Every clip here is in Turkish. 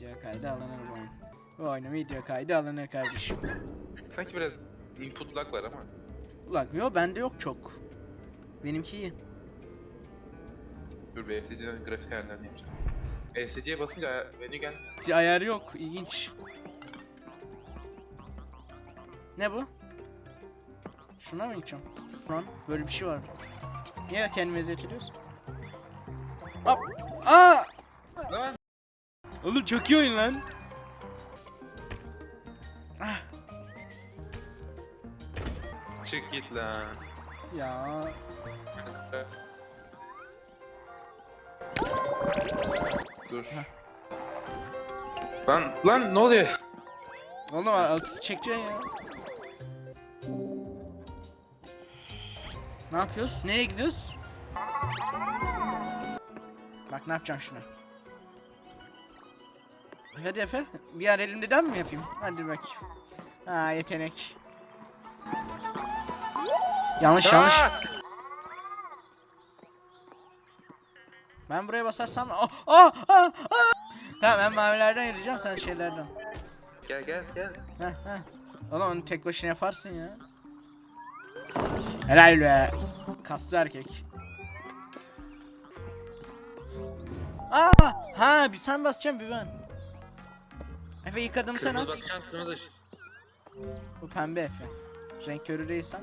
Video kaydı alınır bu oyun. Bu oyunun video kaydı alınır kardeşim. Sanki biraz input lag var ama. Ulan yo bende yok çok. Benimki iyi. Dur bir ESC'den grafik ayarlarını yapacağım. ESC'ye basınca menü gel. Ayar yok. ilginç. Ne bu? Şuna mı gideceğim? Lan böyle bir şey var. Niye kendimi eziyet ediyorsun? Hop! Aa! Oğlum çok iyi oyun lan. Ah, Çık git lan. ya Dur. Lan lan ne oluyor? oğlum altısı çekeceksin ya. Ne yapıyoruz? Nereye gidiyoruz? Bak ne yapacağım şuna. Hadi Efe. Bir yer elimden mi yapayım? Hadi bakayım. Ha yetenek. Yanlış yanlış. Ben buraya basarsam... Oh, oh, oh, oh. Tamam ben mavilerden yürüyeceğim sen şeylerden. Gel gel gel. Heh heh. Oğlum onu tek başına yaparsın ya. Helal be. Kaslı erkek. Aa, ha bir sen basacaksın bir ben. Efe ilk adımı sen Kırmızı at. bakacaksın kırmızı. Bu pembe Efe. Renk körü değilsen.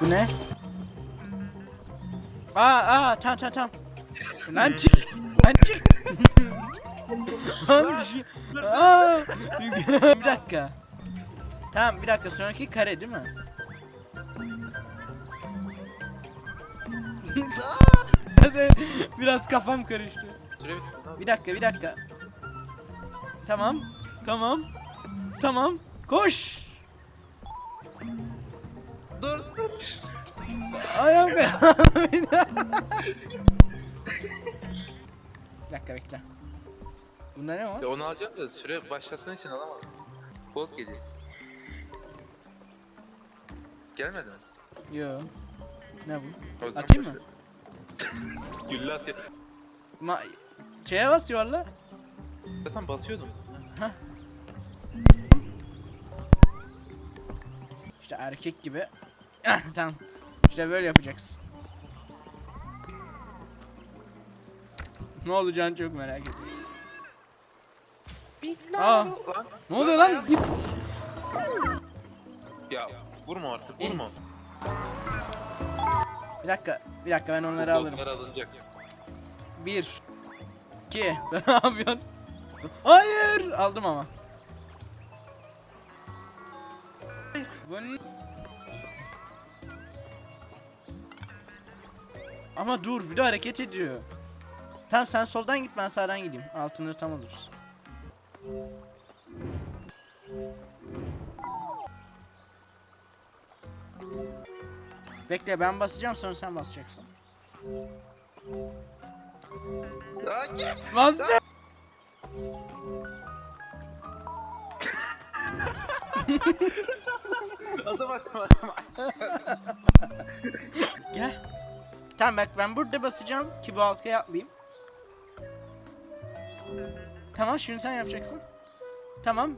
Bu ne? Aa aa tamam tamam tamam. Lan çık. Lan çık. Lan şey. Aa, bir dakika. Tamam bir dakika sonraki kare değil mi? Biraz kafam karıştı. Süre bitti. Bir dakika bir dakika. Tamam. Tamam. Tamam. Koş. Dur dur. Ayağım bir dakika bekle. Bunda ne var? Ya onu alacağım da süre başlattığın için alamadım. Gold geliyor. Gelmedi mi? Yo. Ne bu? O zaman Atayım mı? Gülle atıyor. Ma şeye bas yuvarla. Zaten basıyordum. İşte erkek gibi. Ah, tamam. İşte böyle yapacaksın. Ne olacağını çok merak ediyorum. Aa, Lan. ne oluyor lan? Ya vurma artık vurma. Bir dakika, bir dakika ben onları alırım. Goldlar alınacak. Bir, iki, ne yapıyorsun? Hayır, aldım ama. Ama dur, bir de hareket ediyor. Tamam sen soldan git ben sağdan gideyim. Altını tam alırız. Bekle ben basacağım sonra sen basacaksın. Lan Bastım. Adım atma adım Gel. Tamam bak ben burada basacağım ki bu halkaya atlayayım. Tamam şimdi sen yapacaksın. Tamam.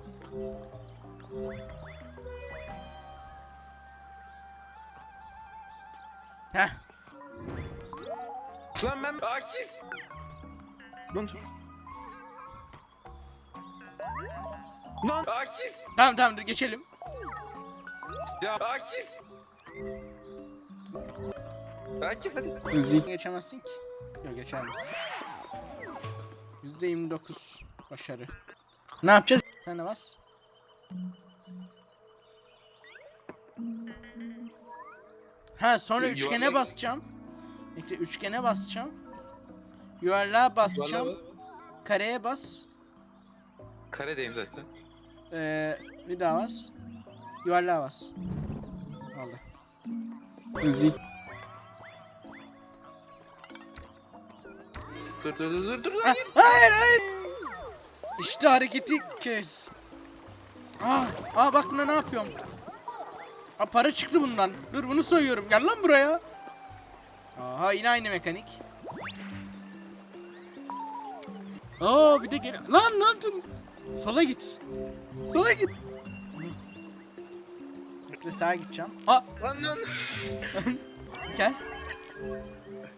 Heh. Lan ben Akif. Lan dur. Lan Akif. Tamam tamam dur geçelim. Ya Akif. Akif hadi. Hızlı geçemezsin ki. Yok geçemezsin. %29 başarı. Ne yapacağız? Sen de bas. Ha sonra üçgene basacağım. Bekle üçgene basacağım. Yuvarlığa basacağım. Kareye bas. Karedeyim zaten. Ee, bir daha bas. Yuvarlığa bas. Oldu. Hızlı. Dur dur dur dur dur Ha, lan. hayır hayır. İşte hareketi kes. Aa, aa bak ne ne yapıyorum. Aa, para çıktı bundan. Dur bunu soyuyorum. Gel lan buraya. Aha yine aynı mekanik. Aa bir de gel. Lan ne yaptın? Sola git. Sola git. Bekle sağa gideceğim. Aa Lan lan. gel.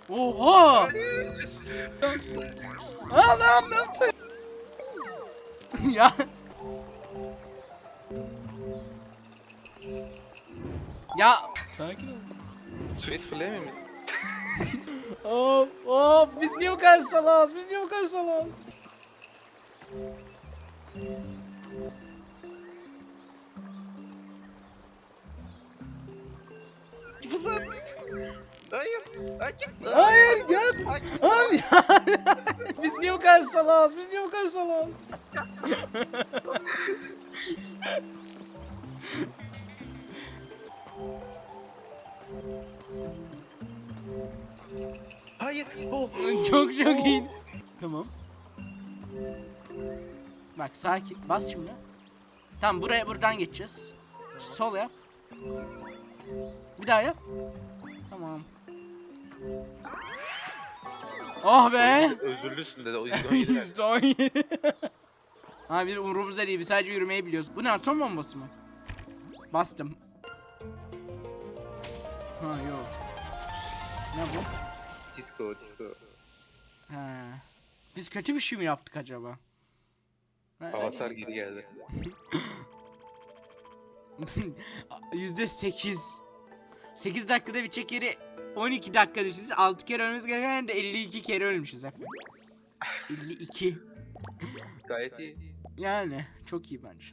Oha! Ne yaptın? ya. Ya. Sakin ol. Suit fırlayamıyor muyuz? Of of biz niye bu kadar salağız? Biz niye bu kadar salağız? Hayır. Gel. Abi ya. biz niye bu kadar salağız? Biz niye bu kadar salağız? Hayır. Oh. çok çok iyi. Tamam. Bak sakin. Bas şimdi. Tamam buraya buradan geçeceğiz. Sol yap. Bir daha yap. Tamam. Oh be. Özürlüsün dedi. O yüzden yedi verdi. İşte o iyi. Ha bir umurumuzda değil. Biz sadece yürümeyi biliyoruz. Bu ne atom bombası mı? Bastım. Ha yok. Ne bu? Disco, disco. Ha. Biz kötü bir şey mi yaptık acaba? Avatar geri geldi. Yüzde sekiz. 8 dakikada bir çekeri 12 dakika düşünseniz 6 kere ölmemiz gereken de 52 kere ölmüşüz efendim. 52. Gayet iyi. Yani çok iyi bence.